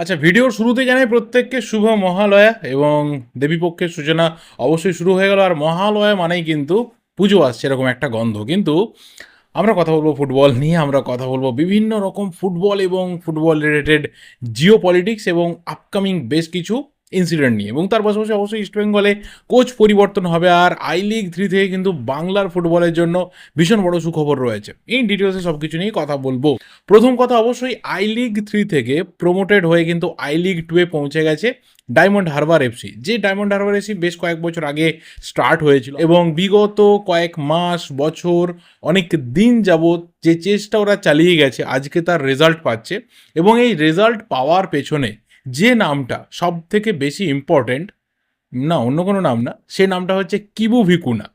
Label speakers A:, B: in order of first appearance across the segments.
A: আচ্ছা ভিডিওর শুরুতে জানাই প্রত্যেককে শুভ মহালয়া এবং দেবীপক্ষের সূচনা অবশ্যই শুরু হয়ে গেল। আর মহালয়া মানেই কিন্তু পুজো আসছে এরকম একটা গন্ধ। কিন্তু আমরা কথা বলব ফুটবল নিয়ে, আমরা কথা বলব বিভিন্ন রকম ফুটবল এবং ফুটবল রিলেটেড জিও পলিটিক্স এবং আপকামিং বেশ কিছু ইনসিডেন্ট নিয়ে। এবং তার পাশাপাশি অবশ্যই ইস্টবেঙ্গলে কোচ পরিবর্তন হবে আর আই লিগ থ্রি থেকে কিন্তু বাংলার ফুটবলের জন্য ভীষণ বড় সুখবর রয়েছে। এই ডিটেলসে সব কিছু নিয়ে কথা বলব। প্রথম কথা অবশ্যই আই লিগ থ্রি থেকে প্রমোটেড হয়ে কিন্তু আই লিগ টুয়ে পৌঁছে গেছে ডায়মন্ড হারবার এফসি যে ডায়মন্ড হারবার এফসি বেশ কয়েক বছর আগে স্টার্ট হয়েছিল এবং বিগত কয়েক মাস, বছর, অনেক দিন যাবৎ যে চেষ্টা ওরা চালিয়ে গেছে, আজকে তার রেজাল্ট পাচ্ছে এবং এই রেজাল্ট পাওয়ার পেছনে যে নামটা সব থেকে বেশি ইম্পর্ট্যান্ট না, অন্য কোনো নাম না, সে নামটা হচ্ছে কিবু ভিকুনা।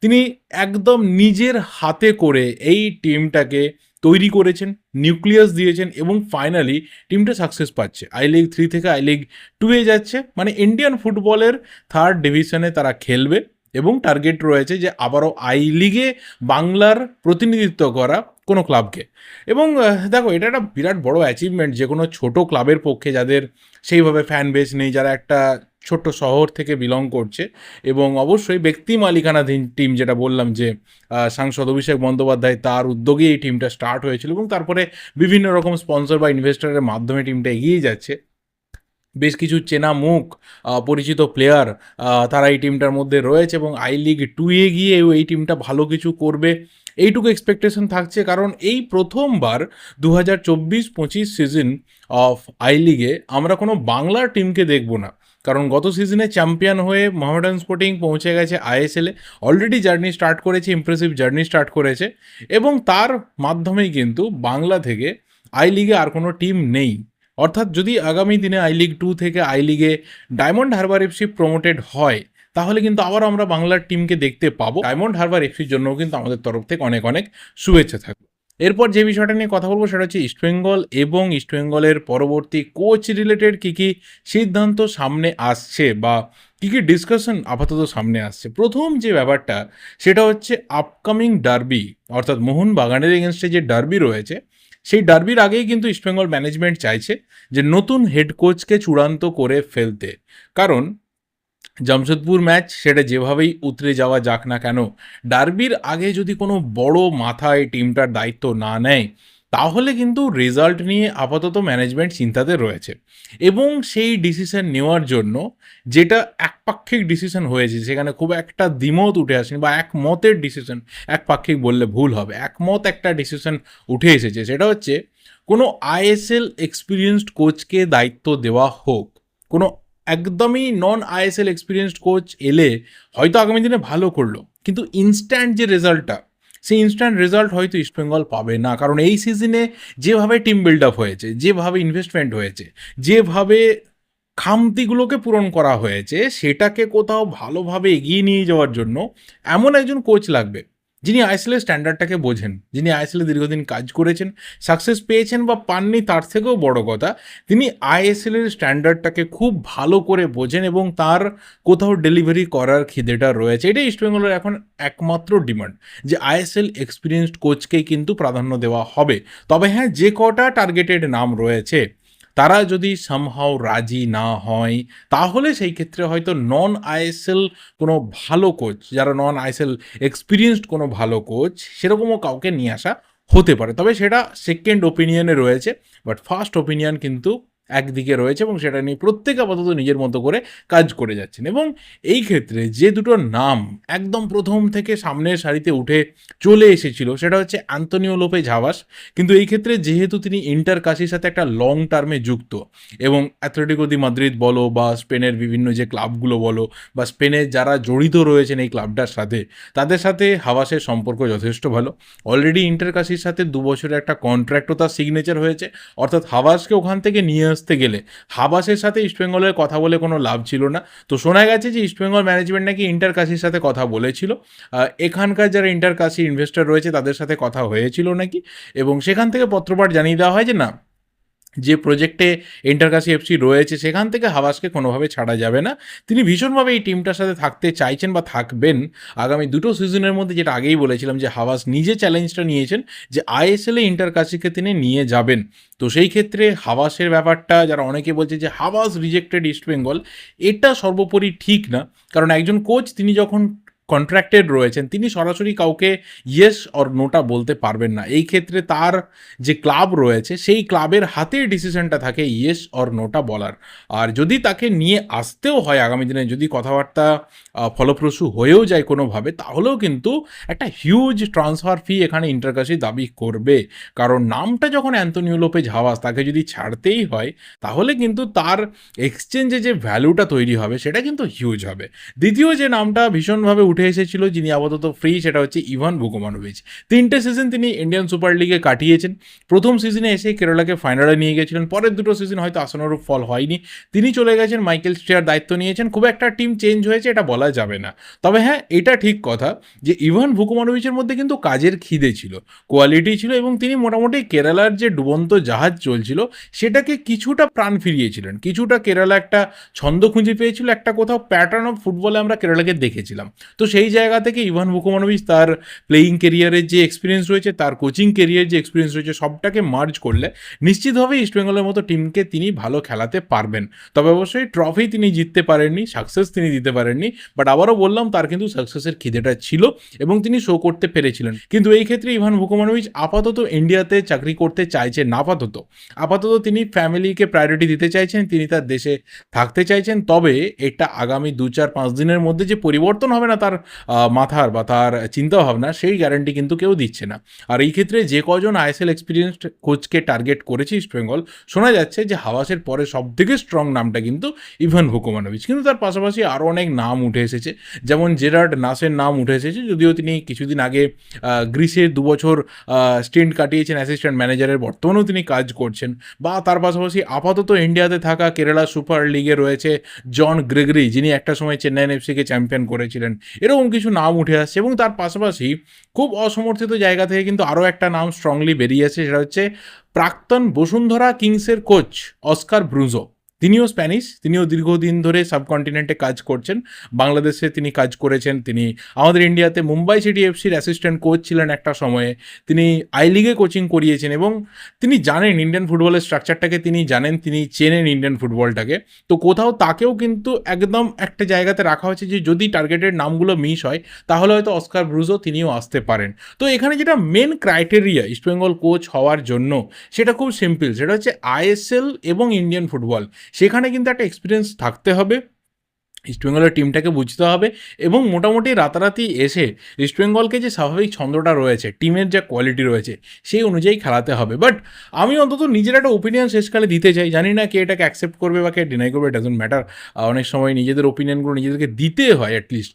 A: তিনি একদম নিজের হাতে করে এই টিমটাকে তৈরি করেছেন, নিউক্লিয়াস দিয়েছেন এবং ফাইনালি টিমটা সাকসেস পাচ্ছে। আই লিগ থ্রি থেকে আই লিগ টুয়ে যাচ্ছে। মানে ইন্ডিয়ান ফুটবলের থার্ড ডিভিশনে তারা খেলবে। এবং টার্গেট রয়েছে যে আবারও আই লিগে বাংলার প্রতিনিধিত্ব করা কোনো ক্লাবকে এবং দেখো, এটা একটা বিরাট বড় অ্যাচিভমেন্ট যে কোনো ছোট ক্লাবের পক্ষে যাদের সেইভাবে ফ্যান বেস নেই, যারা একটা ছোট্ট শহর থেকে বিলং করছে এবং অবশ্যই ব্যক্তি মালিকানাধীন টিম যেটা বললাম যে সাংসদ অভিষেক বন্দ্যোপাধ্যায় তার উদ্যোগে এই টিমটা স্টার্ট হয়েছিল এবং তারপরে বিভিন্ন রকম স্পন্সর বা ইনভেস্টরের মাধ্যমে টিমটা এগিয়ে যাচ্ছে। বেশ কিছু চেনা মুখ পরিচিত প্লেয়ার তারা এই টিমটার মধ্যে রয়েছে এবং আই লিগ টুয়ে গিয়ে এই টিমটা ভালো কিছু করবে। এইটুকু এক্সপেকটেশন থাকছে কারণ এই প্রথমবার দু হাজার চব্বিশ পঁচিশ সিজন অফ আই লিগে আমরা কোনো বাংলার টিমকে দেখব না। কারণ গত সিজনে চ্যাম্পিয়ন হয়ে মোহামেডান স্পোর্টিং পৌঁছে গেছে আইএসএলে অলরেডি জার্নি স্টার্ট করেছে ইমপ্রেসিভ জার্নি স্টার্ট করেছে এবং তার মাধ্যমেই কিন্তু বাংলা থেকে আই লিগে আর কোনো টিম নেই। অর্থাৎ যদি আগামী দিনে আই লিগ টু থেকে আই লিগে ডায়মন্ড হারবার এফসি প্রমোটেড হয়, তাহলে কিন্তু আবার আমরা বাংলার টিমকে দেখতে পাবো। ডায়মন্ড হারবার এফসির জন্যও কিন্তু আমাদের তরফ থেকে অনেক অনেক শুভেচ্ছা থাকবে। এরপর যে বিষয়টা নিয়ে কথা বলব সেটা হচ্ছে ইস্টবেঙ্গল এবং ইস্টবেঙ্গলের পরবর্তী কোচ রিলেটেড কী কী সিদ্ধান্ত সামনে আসছে বা কী কী ডিসকাশন আপাতত সামনে আসছে। প্রথম যে ব্যাপারটা, সেটা হচ্ছে আপকামিং ডার্বি অর্থাৎ মোহনবাগানের এগেনস্টে যে ডার্বি রয়েছে সেই ডার্বির আগেই কিন্তু ইস্টবেঙ্গল ম্যানেজমেন্ট চাইছে যে নতুন হেড কোচকে চূড়ান্ত করে ফেলতে। কারণ জামশেদপুর ম্যাচ সেটা যেভাবেই উতরে যাওয়া যাক না কেন, ডার্বির আগে যদি কোনো বড় মাথা এই টিমটার দায়িত্ব না নেয় তাহলে কিন্তু রেজাল্ট নিয়ে আপাতত ম্যানেজমেন্ট চিন্তাতে রয়েছে। এবং সেই ডিসিশন নেওয়ার জন্য যেটা একপাক্ষিক ডিসিশন হয়েছে, সেখানে খুব একটা দ্বিমত উঠে আসেনি বা একমতের ডিসিশন একপাক্ষিক বললে ভুল হবে। একমত একটা ডিসিশন উঠে এসেছে, সেটা হচ্ছে কোনো আইএসএল এক্সপিরিয়েন্সড কোচকে দায়িত্ব দেওয়া হোক, কোনো একদমই নন আইএসএল এক্সপিরিয়েন্সড কোচ এলে হয়তো আগামী দিনে ভালো করল, কিন্তু ইনস্ট্যান্ট যে রেজাল্টটা সেই ইনস্ট্যান্ট রেজাল্ট হয়তো ইস্টবেঙ্গল পাবে না। কারণ এই সিজনে যেভাবে টিম বিল্ড আপ হয়েছে, যেভাবে ইনভেস্টমেন্ট হয়েছে, যেভাবে খামতিগুলোকে পূরণ করা হয়েছে, সেটাকে কোথাও ভালোভাবে এগিয়ে নিয়ে যাওয়ার জন্য এমন একজন কোচ লাগবে যিনি আইএসএলের স্ট্যান্ডার্ডটাকে বোঝেন, যিনি আইএসএলে দীর্ঘদিন কাজ করেছেন সাকসেস পেয়েছেন বা পাননি তার থেকেও বড় কথা, তিনি আইএসএলের স্ট্যান্ডার্ডটাকে খুব ভালো করে বোঝেন এবং তার কোথাও ডেলিভারি করার খিদেটা রয়েছে। এটাই ইস্টবেঙ্গলের এখন একমাত্র ডিমান্ড যে আইএসএল এক্সপিরিয়েন্সড কোচকেই কিন্তু প্রাধান্য দেওয়া হবে। তবে হ্যাঁ যে কটা টার্গেটেড নাম রয়েছে তারা যদি সামহাও রাজি না হয়, তাহলে সেই ক্ষেত্রে হয়তো নন আইএসএল কোনো ভালো কোচ যারা নন আইএসএল এক্সপিরিয়েন্সড কোনো ভালো কোচ সেরকমও কাউকে নিয়ে আসা হতে পারে। তবে সেটা সেকেন্ড ওপিনিয়নে রয়েছে বাট ফার্স্ট ওপিনিয়ন কিন্তু একদিকে রয়েছে এবং সেটা নিয়ে প্রত্যেকে আপাতত নিজের মতো করে কাজ করে যাচ্ছেন। এবং এই ক্ষেত্রে যে দুটো নাম একদম প্রথম থেকে সামনের সারিতে উঠে চলে এসেছিল সেটা হচ্ছে অ্যান্তনিও লোপে ঝাভাস কিন্তু এই ক্ষেত্রে যেহেতু তিনি ইন্টার কাশির সাথে একটা লং টার্মে যুক্ত এবং অ্যাথলেটিকো দি মাদ্রিদ বলো বা স্পেনের বিভিন্ন যে ক্লাবগুলো বলো বা স্পেনের যারা জড়িত রয়েছেন এই ক্লাবটার সাথে, তাদের সাথে হাওয়াসের সম্পর্ক যথেষ্ট ভালো। অলরেডি ইন্টার কাশির সাথে দু বছরের একটা কন্ট্রাক্টও তার সিগনেচার হয়েছে। অর্থাৎ হাওয়াসকে ওখান থেকে নিয়ে আসতে গেলে। হাবাসের সাথে ইস্টবেঙ্গলের কথা বলে কোনো লাভ ছিল না। তো শোনা গেছে যে ইস্টবেঙ্গল ম্যানেজমেন্ট নাকি ইন্টার কাশির সাথে কথা বলেছিল। এখানকার যারা ইন্টার কাশি ইনভেস্টার রয়েছে তাদের সাথে কথা হয়েছিল নাকি? এবং সেখান থেকে পত্রপাঠ জানিয়ে দেওয়া হয় যে না যে প্রজেক্টে ইন্টারকাশি এফসি রয়েছে, সেখান থেকে হাবাসকে কোনোভাবে ছাড়া যাবে না। তিনি ভীষণভাবে এই টিমটার সাথে থাকতে চাইছেন বা থাকবেন। আগামী দুটো সিজনের মধ্যে যেটা আগেই বলেছিলাম যে হাওয়াস নিজে চ্যালেঞ্জটা নিয়েছেন যে আইএসএলে ইন্টারকাশিকে তিনি নিয়ে যাবেন। তো সেই ক্ষেত্রে হাওয়াসের ব্যাপারটা, যারা অনেকে বলছে যে হাওয়াস রিজেক্টেড ইস্ট বেঙ্গল এটা সর্বোপরি ঠিক না। কারণ একজন কোচ তিনি যখন কন্ট্রাক্টেড রয়েছেন, তিনি সরাসরি কাউকে ইয়েস অর নোটা বলতে পারবেন না। এই ক্ষেত্রে তার যে ক্লাব রয়েছে, সেই ক্লাবের হাতে ডিসিশনটা থাকে ইয়েস অর নোটা বলার। আর যদি তাকে নিয়ে আসতেও হয় আগামী দিনে, যদি কথাবার্তা ফলপ্রসূ হয়েও যায় কোনোভাবে, তাহলেও কিন্তু একটা হিউজ ট্রান্সফার ফি এখানে ইন্টারকাশি দাবি করবে। কারণ নামটা যখন অ্যান্থনিও লোপেজ তাকে যদি ছাড়তেই হয়, তাহলে কিন্তু তার এক্সচেঞ্জে যে ভ্যালুটা তৈরি হবে, সেটা কিন্তু হিউজ হবে। দ্বিতীয় যে নামটা ভীষণভাবে উঠে এসেছিল, যিনি আপাতত ফ্রি সেটা হচ্ছে ইভান বুকোমানোভিচ তিনটে সিজন তিনি ইন্ডিয়ান সুপার লিগে কাটিয়েছেন। প্রথম সিজনে এসে কেরালাকে ফাইনালে নিয়ে গেছিলেন। পরের দুটো সিজন হয়তো আসানোরূপ ফল হয়নি। তিনি চলে গেছেন, মাইকেল স্টেয়ার দায়িত্ব নিয়েছেন। খুব একটা টিম চেঞ্জ হয়েছে, এটা বলা যাবে না। তবে হ্যাঁ এটা ঠিক কথা যে ইভান ভুকুমানোভিচের মধ্যে কিন্তু কাজের খিদে ছিল কোয়ালিটি ছিল এবং তিনি মোটামুটি কেরালার যে ডুবন্ত জাহাজ চলছিল, সেটাকে কিছুটা প্রাণ ফিরিয়েছিলেন। কিছুটা কেরালা একটা ছন্দ খুঁজে পেয়েছিল, একটা কোথাও প্যাটার্ন অফ ফুটবলে আমরা কেরালাকে দেখেছিলাম। তো সেই জায়গা থেকে ইভান ভুকুমানোভিচ তার প্লেয়িং কেরিয়ারের যে এক্সপিরিয়েন্স রয়েছে, তার কোচিং কেরিয়ার যে এক্সপিরিয়েন্স রয়েছে, সবটাকে মার্জ করলে নিশ্চিতভাবে ইস্টবেঙ্গলের মতো টিমকে তিনি ভালো খেলাতে পারবেন। তবে অবশ্যই ট্রফি তিনি জিততে পারেননি সাকসেস তিনি দিতে পারেননি বাট আবারও বললাম, তার কিন্তু সাকসেসের খিদেটা ছিল এবং তিনি শো করতে পেরেছিলেন। কিন্তু এই ক্ষেত্রে ইভান ভুকুমানোভিচ আপাতত ইন্ডিয়াতে চাকরি করতে চাইছেন না, আপাতত। আপাতত তিনি ফ্যামিলিকে প্রায়োরিটি দিতে চাইছেন, তিনি তার দেশে থাকতে চাইছেন, তবে এটা আগামী দু চার পাঁচ দিনের মধ্যে যে পরিবর্তন হবে না, তার আহ, মাথার বা তার চিন্তাভাবনা সেই গ্যারান্টি কিন্তু কেউ দিচ্ছে না। আর এই ক্ষেত্রে যে কজন আইএসএল এক্সপিরিয়েন্সড কোচকে টার্গেট করেছে ইস্টবেঙ্গল শোনা যাচ্ছে যে হাওয়াসের পরে সব থেকে স্ট্রং নামটা কিন্তু ইভান ভুকুমানোভিচ কিন্তু তার পাশাপাশি আরও অনেক নাম উঠে এসেছে। যেমন জেরার্ড নাসের নাম উঠে এসেছে যদিও তিনি কিছুদিন আগে গ্রিসে দু বছর স্টেন্ট কাটিয়েছেন অ্যাসিস্ট্যান্ট ম্যানেজারের বর্তমানেও তিনি কাজ করছেন। বা তার পাশাপাশি আপাতত ইন্ডিয়াতে থাকা কেরালা সুপার লিগে রয়েছে জন গ্রেগরি যিনি একটা সময় চেন্নাইন এফসিকে চ্যাম্পিয়ন করেছিলেন। এরকম কিছু নাম উঠে আসছে এবং তার পাশাপাশি খুব অসমর্থিত জায়গা থেকে কিন্তু আরও একটা নাম স্ট্রংলি বেরিয়ে আছে সেটা হচ্ছে প্রাক্তন বসুন্ধরা কিংসের কোচ অস্কার ব্রুজো। তিনিও স্প্যানিশ, তিনিও দীর্ঘদিন ধরে সাবকন্টিনেন্টে কাজ করছেন। বাংলাদেশে তিনি কাজ করেছেন। তিনি আমাদের ইন্ডিয়াতে মুম্বাই সিটি এফসির অ্যাসিস্ট্যান্ট কোচ ছিলেন একটা সময়ে। তিনি আই লিগে কোচিং করিয়েছেন এবং তিনি জানেন ইন্ডিয়ান ফুটবলের স্ট্রাকচারটাকে তিনি জানেন, তিনি চেনেন ইন্ডিয়ান ফুটবলটাকে তো কোথাও তাকেও কিন্তু একদম একটা জায়গাতে রাখা হয়েছে যে, যদি টার্গেটের নামগুলো মিস হয়, তাহলে হয়তো অস্কার ব্রুজও তিনিও আসতে পারেন। তো এখানে যেটা মেন ক্রাইটেরিয়া ইস্টবেঙ্গল কোচ হওয়ার জন্য, সেটা খুব সিম্পল সেটা হচ্ছে আইএসএল এবং ইন্ডিয়ান ফুটবল সেখানে কিন্তু একটা এক্সপিরিয়েন্স থাকতে হবে। ইস্টবেঙ্গলের টিমটাকে বুঝতে হবে এবং মোটামুটি রাতারাতি এসে ইস্টবেঙ্গলকে যে স্বাভাবিক ছন্দটা রয়েছে টিমের যা কোয়ালিটি রয়েছে, সেই অনুযায়ী খেলাতে হবে। বাট আমি অন্তত নিজের একটা ওপিনিয়ন শেষকালে দিতে চাই। জানি না কে এটাকে অ্যাকসেপ্ট করবে বা কে ডিনাই করবে ডাজন্ট ম্যাটার অনেক সময় নিজেদের ওপিনিয়নগুলো নিজেদেরকে দিতে হয় অ্যাটলিস্ট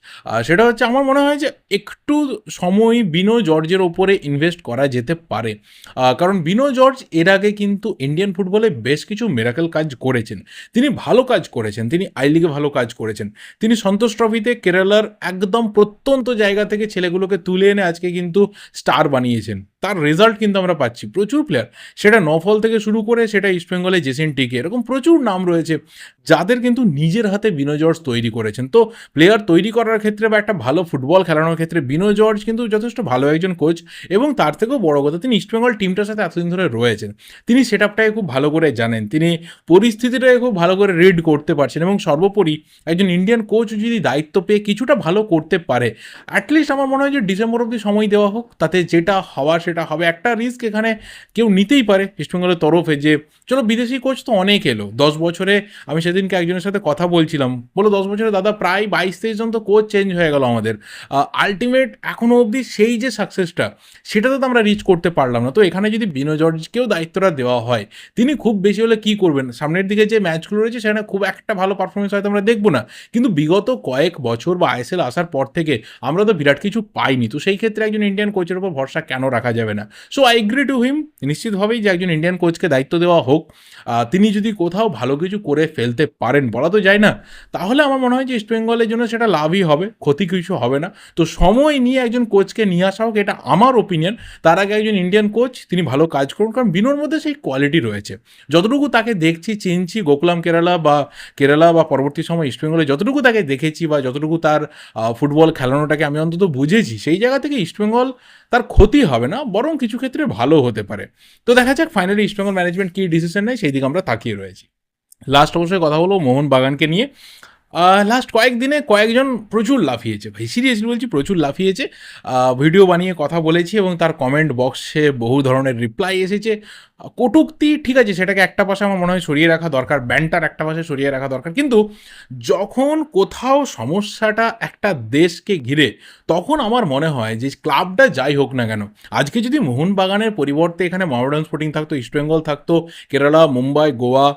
A: সেটা হচ্ছে আমার মনে হয় যে একটু সময় বিনো জর্জের ওপরে ইনভেস্ট করা যেতে পারে। কারণ বিনো জর্জ এর আগে কিন্তু ইন্ডিয়ান ফুটবলে বেশ কিছু মেরাকেল কাজ করেছেন। তিনি ভালো কাজ করেছেন। তিনি আই লিগে ভালো কাজ করেছেন। তিনি সন্তোষ ট্রফিতে কেরালার একদম প্রত্যন্ত জায়গা থেকে ছেলেগুলোকে তুলে এনে আজকে কিন্তু স্টার বানিয়েছেন। তার রেজাল্ট কিন্তু আমরা পাচ্ছি। প্রচুর প্লেয়ার সেটা নফল থেকে শুরু করে সেটা ইস্টবেঙ্গলে জেসেন টিকে এরকম প্রচুর নাম রয়েছে, যাদের কিন্তু নিজের হাতে বিনো জর্জ তৈরি করেছেন। তো প্লেয়ার তৈরি করার ক্ষেত্রে বা একটা ভালো ফুটবল খেলানোর ক্ষেত্রে বিনো জর্জ কিন্তু যথেষ্ট ভালো একজন কোচ এবং তার থেকেও বড় কথা, তিনি ইস্টবেঙ্গল টিমটার সাথে এতদিন ধরে রয়েছেন। তিনি সেট আপটাকে খুব ভালো করে জানেন। তিনি পরিস্থিতিটাকে খুব ভালো করে রিড করতে পারছেন এবং সর্বোপরি একজন ইন্ডিয়ান কোচ যদি দায়িত্ব পেয়ে কিছুটা ভালো করতে পারে অ্যাটলিস্ট আমার মনে হয় যে ডিসেম্বর অবধি সময় দেওয়া হোক, তাতে যেটা হওয়া সেটা হবে। একটা রিস্ক এখানে কেউ নিতেই পারে ইস্টবেঙ্গলের তরফে যে, চলো বিদেশি কোচ তো অনেক এলো। দশ বছরে আমি সেদিনকে একজনের সাথে কথা বলছিলাম। বলো দশ বছরে দাদা প্রায় বাইশ তেইশ জন তো কোচ চেঞ্জ হয়ে গেল আমাদের। আলটিমেট এখনও অবধি সেই যে সাকসেসটা সেটাতে তো আমরা রিচ করতে পারলাম না। তো এখানে যদি বিনো জর্জকেও দায়িত্বটা দেওয়া হয়, তিনি খুব বেশি হলে কী করবেন? সামনের দিকে যে ম্যাচগুলো রয়েছে, সেখানে খুব একটা ভালো পারফরমেন্স হয়তো আমরা দেখব না। কিন্তু বিগত কয়েক বছর বা আইএসএল আসার পর থেকে আমরা তো বিরাট কিছু পাইনি। তো সেই ক্ষেত্রে একজন ইন্ডিয়ান কোচের উপর ভরসা কেন রাখা যাবে না। So I agree to him নিশ্চিতভাবেই যে একজন ইন্ডিয়ান কোচকে দায়িত্ব দেওয়া হোক তিনি যদি কোথাও ভালো কিছু করে ফেলতে পারেন, বলা তো যায় না, তাহলে আমার মনে হয় যে ইস্ট বেঙ্গলের জন্য সেটা লাভই হবে, ক্ষতি কিছু হবে না। তো সময় নিয়ে একজন কোচকে নিয়ে আসা হোক, এটা আমার ওপিনিয়ন তার আগে একজন ইন্ডিয়ান কোচ তিনি ভালো কাজ করুন, কারণ বিনোর মধ্যে সেই কোয়ালিটি রয়েছে। যতটুকু তাকে দেখছি, চিনছি, গোকুলাম কেরালা বা কেরালা বা পরবর্তী সময় ইস্টবেঙ্গলে যতটুকু তাকে দেখেছি বা যতটুকু তার ফুটবল খেলানোটাকে আমি অন্তত বুঝেছি, সেই জায়গা থেকে ইস্টবেঙ্গল তার ক্ষতি হবে না বরং কিছু ক্ষেত্রে ভালো হতে পারে। তো দেখা যাক ফাইনালি ইস্টবেঙ্গল ম্যানেজমেন্ট কী ডিসিশন নেয়, সেই দিকে আমরা তাকিয়ে রয়েছি। লাস্ট অবশ্যই কথা হলো মোহন বাগানকে নিয়ে। লাস্ট কয়েকদিনে কয়েকজন প্রচুর লাফিয়েছে ভাই। সিরিয়াসলি বলছি, প্রচুর লাফিয়েছে। ভিডিও বানিয়ে কথা বলেছি এবং তার কমেন্ট বক্সে বহু ধরনের রিপ্লাই এসেছে। কটূক্তি ঠিক আছে, সেটাকে একটা পাশে আমার মনে হয় সরিয়ে রাখা দরকার ব্যান্ডটার একটা পাশে সরিয়ে রাখা দরকার। কিন্তু যখন কোথাও সমস্যাটা একটা দেশকে ঘিরে, তখন আমার মনে হয় যে ক্লাবটা যাই হোক না কেন, আজকে যদি মোহনবাগানের পরিবর্তে এখানে মহামেডান স্পোর্টিং থাকতো ইস্টবেঙ্গল থাকতো কেরালা মুম্বাই গোয়া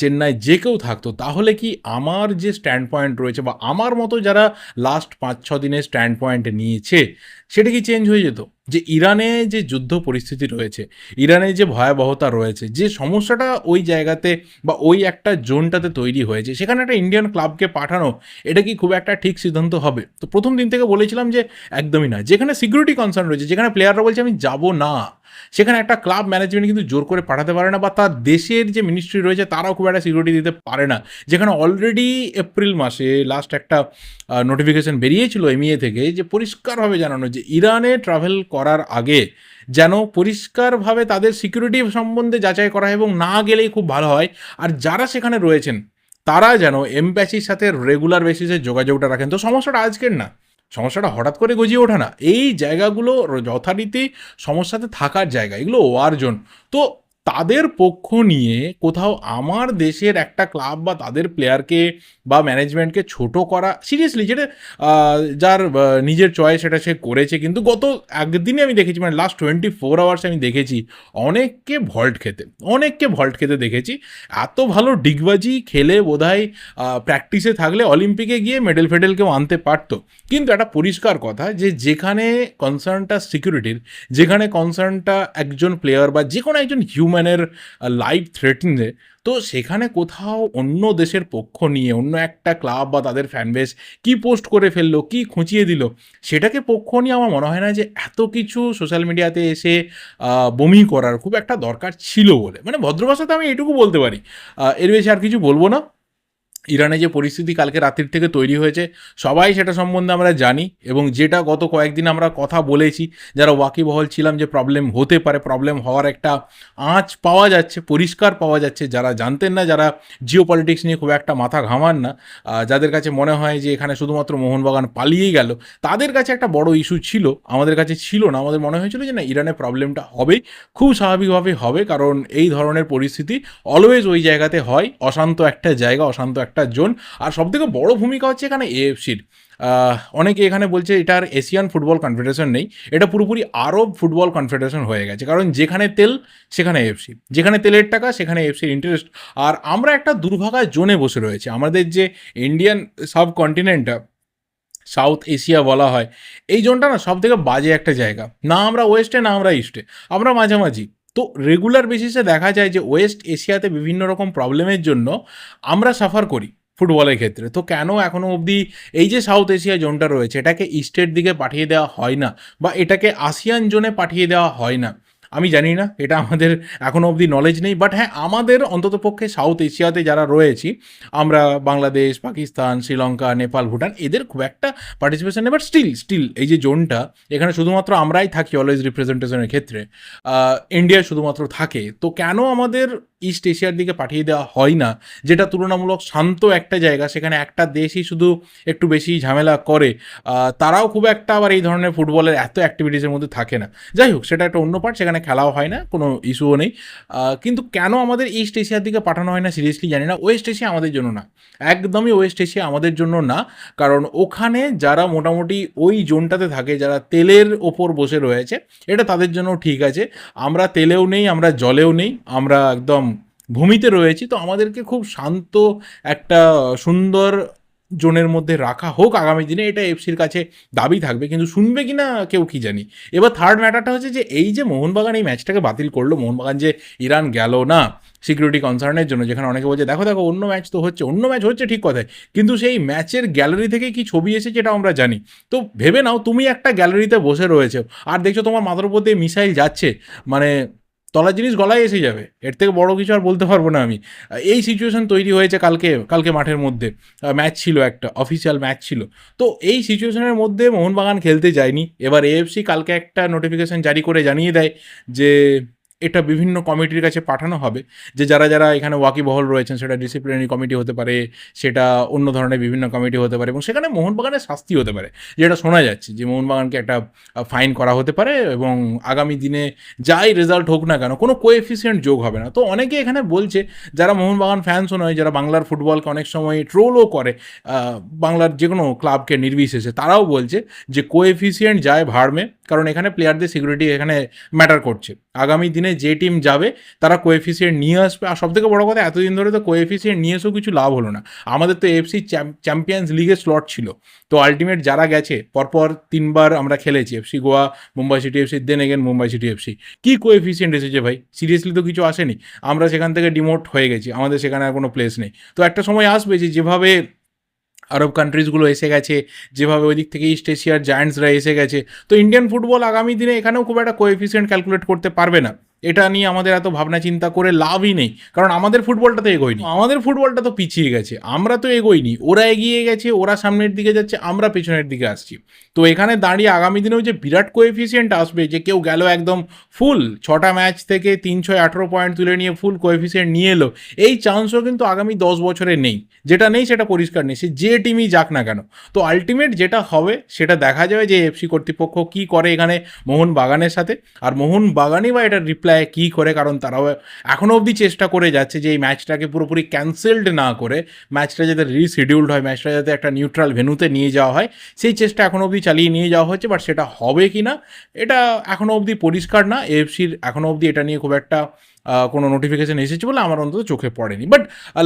A: চেন্নাই যে কেউ থাকতো, তাহলে কি আমার যে স্ট্যান্ড পয়েন্ট রয়েছে বা আমার মতো যারা লাস্ট পাঁচ, ছ দিনের স্ট্যান্ড পয়েন্ট নিয়েছে, সেটা কি চেঞ্জ হয়ে যেত? যে ইরানে যে যুদ্ধ পরিস্থিতি রয়েছে, ইরানে যে ভয়াবহতা রয়েছে, যে সমস্যাটা ওই জায়গাতে বা ওই একটা জোনটাতে তৈরি হয়েছে, সেখানে একটা ইন্ডিয়ান ক্লাবকে পাঠানো, এটা কি খুব একটা ঠিক সিদ্ধান্ত হবে? তো প্রথম দিন থেকে বলেছিলাম যে একদমই না। যেখানে সিকিউরিটি কনসার্ন রয়েছে, যেখানে প্লেয়াররা বলছে আমি যাব না। সেখানে একটা ক্লাব ম্যানেজমেন্ট কিন্তু জোর করে পাঠাতে পারে না বা তার দেশের যে মিনিস্ট্রি রয়েছে তারাও খুব একটা সিকিউরিটি দিতে পারে না। যেখানে অলরেডি এপ্রিল মাসে লাস্ট একটা নোটিফিকেশন বেরিয়েছিল এমইএ থেকে যে পরিষ্কারভাবে জানানো যে ইরানে ট্রাভেল করার আগে যেন পরিষ্কারভাবে তাদের সিকিউরিটি সম্বন্ধে যাচাই করা হয় এবং না গেলেই খুব ভালো হয়। আর যারা সেখানে রয়েছেন, তারা যেন এমপ্যাসির সাথে রেগুলার বেসিসে যোগাযোগটা রাখেন। তো সমস্যাটা আজকের না। সমস্যাটা হঠাৎ করে গজিয়ে ওঠে না। এই জায়গাগুলো যথারীতি সমস্যাতে থাকার জায়গা, এগুলো ওয়ার জোন তো তাদের পক্ষ নিয়ে কোথাও আমার দেশের একটা ক্লাব বা তাদের প্লেয়ারকে বা ম্যানেজমেন্টকে ছোট করা, সিরিয়াসলি যেটা যার নিজের চয়েস সেটা সে করেছে, কিন্তু গত একদিনে আমি দেখেছি মানে লাস্ট টোয়েন্টি ফোর আওয়ার্স আমি দেখেছি, অনেককে ভল্ট খেতে, অনেককে ভল্ট খেতে দেখেছি, এত ভালো ডিগবাজি খেলে বোধহয় প্র্যাকটিসে থাকলে অলিম্পিকে গিয়ে মেডেল ফেডেল কেউ আনতে পারতো। কিন্তু একটা পরিষ্কার কথা যে যেখানে কনসার্নটা সিকিউরিটির যেখানে কনসার্নটা একজন প্লেয়ার বা যে কোনো একজন হিউম্যানের লাইফ থ্রেটিংয়ে তো সেখানে কোথাও অন্য দেশের পক্ষ নিয়ে, অন্য একটা ক্লাব বা তাদের ফ্যানবেস কি পোস্ট করে ফেলল, কি খুঁচিয়ে দিল, সেটাকে পক্ষ নিয়ে আমার মনে হয় না যে এত কিছু সোশ্যাল মিডিয়াতে এসে বমি করার খুব একটা দরকার ছিল বলে। মানে ভদ্রভাষাতে আমি এটুকু বলতে পারি। এর বেশি আর কিছু বলব না। ইরানে যে পরিস্থিতি কালকে রাত্রির থেকে তৈরি হয়েছে, সবাই সেটা সম্বন্ধে আমরা জানি এবং যেটা গত কয়েকদিন আমরা কথা বলেছি, যারা ওয়াকিবহল ছিলাম যে প্রবলেম হতে পারে প্রবলেম হওয়ার একটা আঁচ পাওয়া যাচ্ছে, পরিষ্কার পাওয়া যাচ্ছে, যারা জানতেন না, যারা জিও পলিটিক্স নিয়ে খুব একটা মাথা ঘামান না যাদের কাছে মনে হয় যে এখানে শুধুমাত্র মোহনবাগান পালিয়েই গেল, তাদের কাছে একটা বড় ইস্যু ছিল, আমাদের কাছে ছিল না, আমাদের মনে হয়েছিল যে না, ইরানে প্রবলেমটা হবেই, খুব স্বাভাবিকভাবেই হবে, কারণ এই ধরনের পরিস্থিতি অলওয়েজ ওই জায়গাতে হয়, অশান্ত একটা জায়গা, অশান্ত একটা জোন। আর সবথেকে বড় ভূমিকা হচ্ছে এখানে এএফসির। অনেকে এখানে বলছে এটা আর এশিয়ান ফুটবল কনফেডারেশন নেই। এটা পুরোপুরি আরব ফুটবল কনফেডারেশন হয়ে গেছে। কারণ যেখানে তেল, সেখানে এফসি যেখানে তেলের টাকা, সেখানে এফসির ইন্টারেস্ট আর আমরা একটা দুর্ভাগা জোনে বসে রয়েছে। আমাদের যে ইন্ডিয়ান সাব কন্টিনেন্টটা সাউথ এশিয়া বলা হয়, এই জোনটা না সব থেকে বাজে একটা জায়গা। না আমরা ওয়েস্টে, না আমরা ইস্টে। আমরা মাঝামাঝি। তো রেগুলার বেসিসে দেখা যায় যে ওয়েস্ট এশিয়াতে বিভিন্ন রকম প্রবলেমের জন্য আমরা সাফার করি ফুটবলের ক্ষেত্রে। তো কেন এখনও অবধি এই যে সাউথ এশিয়া জোনটা রয়েছে, এটাকে ইস্টের দিকে পাঠিয়ে দেওয়া হয় না বা এটাকে আসিয়ান জোনে পাঠিয়ে দেওয়া হয় না? আমি জানি না, এটা আমাদের এখনও অবধি নলেজ নেই বাট হ্যাঁ আমাদের অন্ততপক্ষে সাউথ এশিয়াতে যারা রয়েছি, আমরা বাংলাদেশ পাকিস্তান শ্রীলঙ্কা নেপাল ভুটান এদের খুব একটা পার্টিসিপেশন নেই বাট স্টিল স্টিল এই যে জোনটা, এখানে শুধুমাত্র আমরাই থাকি অলওয়েজ রিপ্রেজেন্টেশনের ক্ষেত্রে ইন্ডিয়া শুধুমাত্র থাকে, তো কেন আমাদের ইস্ট এশিয়ার দিকে পাঠিয়ে দেওয়া হয় না, যেটা তুলনামূলক শান্ত একটা জায়গা, সেখানে একটা দেশই শুধু একটু বেশি ঝামেলা করে তারাও খুব একটা আবার এই ধরনের ফুটবলের এত অ্যাক্টিভিটিসের মধ্যে থাকে না, যাই হোক, সেটা একটা অন্য পার্ট সেখানে খেলাও হয় না, কোনো ইস্যুও নেই। কিন্তু কেন আমাদের ইস্ট এশিয়ার দিকে পাঠানো হয় না সিরিয়াসলি জানি না। ওয়েস্ট এশিয়া আমাদের জন্য না। একদমই ওয়েস্ট এশিয়া আমাদের জন্য না। কারণ ওখানে যারা মোটামুটি ওই জোনটাতে থাকে, যারা তেলের ওপর বসে রয়েছে, এটা তাদের জন্য ঠিক আছে। আমরা তেলেও নেই, আমরা জলেও নেই, আমরা একদম ভূমিতে রয়েছি। তো আমাদেরকে খুব শান্ত একটা সুন্দর জোনের মধ্যে রাখা হোক আগামী দিনে, এটা এফসির কাছে দাবি থাকবে। কিন্তু শুনবে কি না, কেউ কি জানি। এবার থার্ড ম্যাটারটা হচ্ছে যে, এই যে মোহনবাগান এই ম্যাচটাকে বাতিল করল, মোহনবাগান যে ইরান গেল না সিকিউরিটি কনসার্নের জন্য, যেখানে অনেকে বলছে, দেখো দেখো, অন্য ম্যাচ তো হচ্ছে, অন্য ম্যাচ হচ্ছে ঠিক কথায় কিন্তু সেই ম্যাচের গ্যালারি থেকে কি ছবি এসেছে এটা আমরা জানি। তো ভেবে নাও, তুমি একটা গ্যালারিতে বসে রয়েছে, আর দেখছ তোমার মাথার উপর দিয়ে মিসাইল যাচ্ছে। মানে তলার জিনিস গলায় এসে যাবে। এর থেকে বড় কিছু আর বলতে পারব না আমি। এই সিচুয়েশন তৈরি হয়েছে কালকে কালকে মাঠের মধ্যে। ম্যাচ ছিল একটা অফিসিয়াল ম্যাচ ছিল। তো এই সিচুয়েশনের মধ্যে মোহনবাগান খেলতে যায়নি। এবার এএফসি কালকে একটা নোটিফিকেশন জারি করে জানিয়ে দেয় যে এটা বিভিন্ন কমিটির কাছে পাঠানো হবে যে যারা যারা এখানে ওয়াকিবহল রয়েছেন, সেটা ডিসিপ্লিনারি কমিটি হতে পারে, সেটা অন্য ধরনের বিভিন্ন কমিটি হতে পারে এবং সেখানে মোহনবাগানের শাস্তি হতে পারে। যেটা শোনা যাচ্ছে যে মোহনবাগানকে একটা ফাইন করা হতে পারে এবং আগামী দিনে যাই রেজাল্ট হোক না কেন কোনো কোএফিসিয়েন্ট যোগ হবে না। তো অনেকে এখানে বলছে, যারা মোহনবাগান ফ্যান্সও নয়, যারা বাংলার ফুটবলকে অনেক সময় ট্রোলও করে বাংলার যে কোনো ক্লাবকে নির্বিশেষে, তারাও বলছে যে কোএফিসিয়েন্ট যায় ভাড়মে কারণ এখানে প্লেয়ারদের সিকিউরিটি এখানে ম্যাটার করছে। আগামী দিনে যে টিম যাবে, তারা কোএফিসিয়েন্ট নিয়ে আসবে। আর সবথেকে বড় কথা, এতদিন ধরে তো কোএফিসিয়েন্ট নিয়ে এসেও কিছু লাভ হলো না। আমাদের তো এফসি চ্যাম্পিয়ন্স লিগের স্লট ছিল। তো আলটিমেট যারা গেছে, পরপর তিনবার আমরা খেলেছি FC Goa Mumbai city FC then again Mumbai city FC কী কোএফিসিয়েন্ট এসেছে ভাই? সিরিয়াসলি তো কিছু আসেনি। আমরা সেখান থেকে ডিমোট হয়ে গেছি। আমাদের সেখানে আর কোনো প্লেস নেই। তো একটা সময় আসবে যে যেভাবে আরব কান্ট্রিজগুলো এসে গেছে, যেভাবে ওই দিক থেকে ইস্ট এশিয়ার জায়ান্টসরা এসে গেছে। তো ইন্ডিয়ান ফুটবল আগামী দিনে এখানেও খুব একটা কোএফিসিয়েন্ট ক্যালকুলেট করতে পারবে না। এটা নিয়ে আমাদের এত ভাবনা চিন্তা করে লাভই নেই, কারণ আমাদের ফুটবলটা তো এগোয়নি। আমাদের ফুটবলটা তো পিছিয়ে গেছে, আমরা তো এগোইনি ওরা এগিয়ে গেছে, ওরা সামনের দিকে যাচ্ছে, আমরা পেছনের দিকে আসছি। তো এখানে দাঁড়িয়ে আগামী দিনেও যে বিরাট কোএফিসিয়েন্ট আসবে, যে কেউ গেল একদম ফুল, ছটা ম্যাচ থেকে তিন, ছয়, আঠেরো পয়েন্ট তুলে নিয়ে ফুল কোএফিসিয়েন্ট নিয়ে এলো, এই চান্সও কিন্তু আগামী দশ বছরে নেই। যেটা নেই সেটা পরিষ্কার নেই, সে যে টিমই যাক না কেন। তো আলটিমেট যেটা হবে, সেটা দেখা যাবে যে এফসি কর্তৃপক্ষ কি করে এখানে মোহন বাগানের সাথে। আর মোহন বাগানই বা এটা রিপ্লাই কী করে, কারণ তারাও এখনও অবধি চেষ্টা করে যাচ্ছে যে এই ম্যাচটাকে পুরোপুরি ক্যান্সেলড না করে, ম্যাচটা যাতে রিশিডিউলড হয়, ম্যাচটা যাতে একটা নিউট্রাল ভেনুতে নিয়ে যাওয়া হয়, সেই চেষ্টা এখনও অবধি চালিয়ে নিয়ে যাওয়া হচ্ছে বাট সেটা হবে কি না এটা এখনও অবধি পরিষ্কার না এফসির এখনও অবধি এটা নিয়ে খুব একটা কোনো নোটিফিকেশন এসেছে বলে আমার অন্তত চোখে পড়েনি। বাট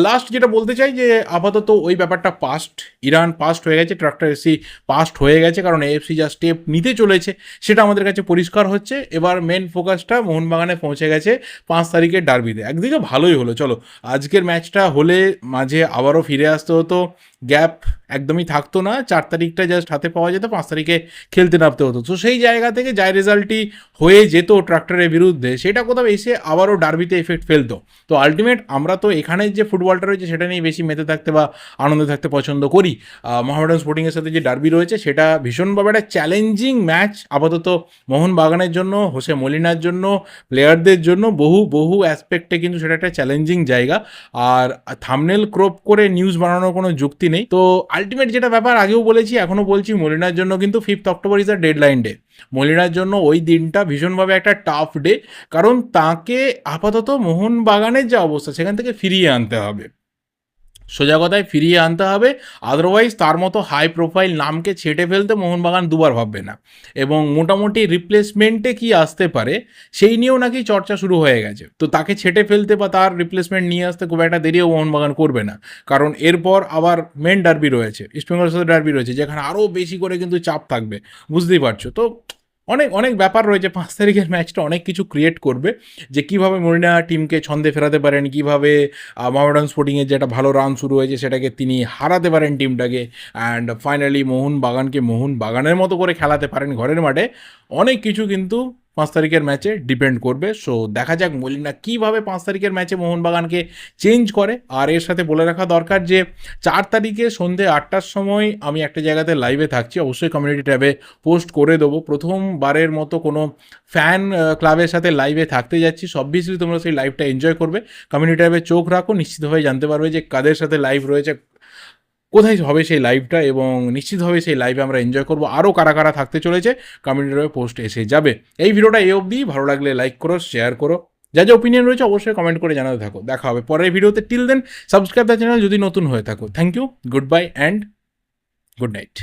A: লাস্ট যেটা বলতে চাই যে আপাতত ওই ব্যাপারটা পাস্ট ইরান পাস্ট হয়ে গেছে ট্রাক্টর এসি পাস্ট হয়ে গেছে, কারণ এফসি যা স্টেপ নিতে চলেছে সেটা আমাদের কাছে পরিষ্কার হচ্ছে। এবার মেন ফোকাসটা মোহনবাগানে পৌঁছে গেছে পাঁচ তারিখের ডার্বিতে একদিকে ভালোই হলো, চলো। আজকের ম্যাচটা হলে মাঝে আবারও ফিরে আসতে হতো। গ্যাপ একদমই থাকতো না, চার তারিখটা জাস্ট হাতে পাওয়া যেত, পাঁচ তারিখে খেলতে নামতে হতো। তো সেই জায়গা থেকে যাই রেজাল্টটি হয়ে যেত ট্রাক্টরের বিরুদ্ধে, সেটা কোথাও এসে আবারও ডার্বিতে এফেক্ট ফেলতো। তো আলটিমেট আমরা তো এখানে যে ফুটবলটা রয়েছে সেটা নিয়ে বেশি মেতে থাকতে বা আনন্দে থাকতে পছন্দ করি। মোহামেডান স্পোর্টিংয়ের সাথে যে ডার্বি রয়েছে সেটা ভীষণভাবে একটা চ্যালেঞ্জিং ম্যাচ আপাতত মোহনবাগানের জন্য, হোসে মলিনার জন্য প্লেয়ারদের জন্য বহু বহু অ্যাসপেক্টে কিন্তু সেটা একটা চ্যালেঞ্জিং জায়গা। আর থামনেল ক্রপ করে নিউজ বানানোর কোনো যুক্তি নেই। তো আলটিমেট যেটা ব্যাপার আগেও বলেছি এখনও বলছি মলিনার জন্য কিন্তু fifth October is the deadline day মলিনার জন্য ওই দিনটা ভীষণভাবে একটা টাফ ডে কারণ তাকে আপাতত মোহনবাগানের যে অবস্থা, সেখান থেকে ফিরিয়ে আনতে হবে। সোজা কথায় ফিরিয়ে আনতে হবে। আদারওয়াইজ তার মতো হাই প্রোফাইল নামকে ছেটে ফেলতে মোহনবাগান দুবার ভাববে না। এবং মোটামুটি রিপ্লেসমেন্টে কি আসতে পারে, সেই নিয়েও নাকি চর্চা শুরু হয়ে গেছে। তো তাকে ছেটে ফেলতে বা তার রিপ্লেসমেন্ট নিয়ে আসতে খুব একটা দেরিও মোহনবাগান করবে না। কারণ এরপর আবার মেন ডার্বি রয়েছে ইস্টবেঙ্গলের সাথে ডার্বি রয়েছে, যেখানে আরও বেশি করে কিন্তু চাপ থাকবে। বুঝতেই পারছ? তো অনেক অনেক ব্যাপার রয়েছে। পাঁচ তারিখের ম্যাচটা অনেক কিছু ক্রিয়েট করবে যে কীভাবে মরিনা টিমকে ছন্দে ফেরাতে পারেন, কীভাবে মোহামেডান স্পোর্টিংয়ের যেটা ভালো রান শুরু হয়েছে সেটাকে তিনি হারাতে পারেন টিমটাকে অ্যান্ড ফাইনালি মোহন বাগানকে মোহন বাগানের মতো করে খেলাতে পারেন ঘরের মাঠে। অনেক কিছু কিন্তু পাঁচ তারিখের ম্যাচে ডিপেন্ড করবে। সো দেখা যাক মলিনা কীভাবে পাঁচ তারিখের ম্যাচে মোহনবাগানকে চেঞ্জ করে। আর এর সাথে বলে রাখা দরকার যে, চার তারিখে সন্ধে আটটার সময় আমি একটা জায়গাতে লাইভে থাকছি। অবশ্যই কমিউনিটি ট্যাবে পোস্ট করে দেবো। প্রথমবারের মতো কোনো ফ্যান ক্লাবের সাথে লাইভে থাকতে যাচ্ছি। সবভিয়াসলি তোমরা সেই লাইভটা এনজয় করবে। কমিউনিটি ট্যাবে চোখ রাখো। নিশ্চিতভাবে জানতে পারবে যে কাদের সাথে লাইভ রয়েছে কোথায় হবে সেই লাইভটা এবং নিশ্চিতভাবে সেই লাইভে আমরা এনজয় করব। আরও কারা কারা থাকতে চলেছে কমেন্টে পোস্ট এসে যাবে। এই ভিডিওটা এই অবধি, ভালো লাগলে লাইক করো শেয়ার করো। যা যা ওপিনিয়ন রয়েছে অবশ্যই কমেন্ট করে জানাতে থাকো। দেখা হবে পরের ভিডিওতে till then subscribe the channel যদি নতুন হয়ে থাকো। Thank you goodbye and good night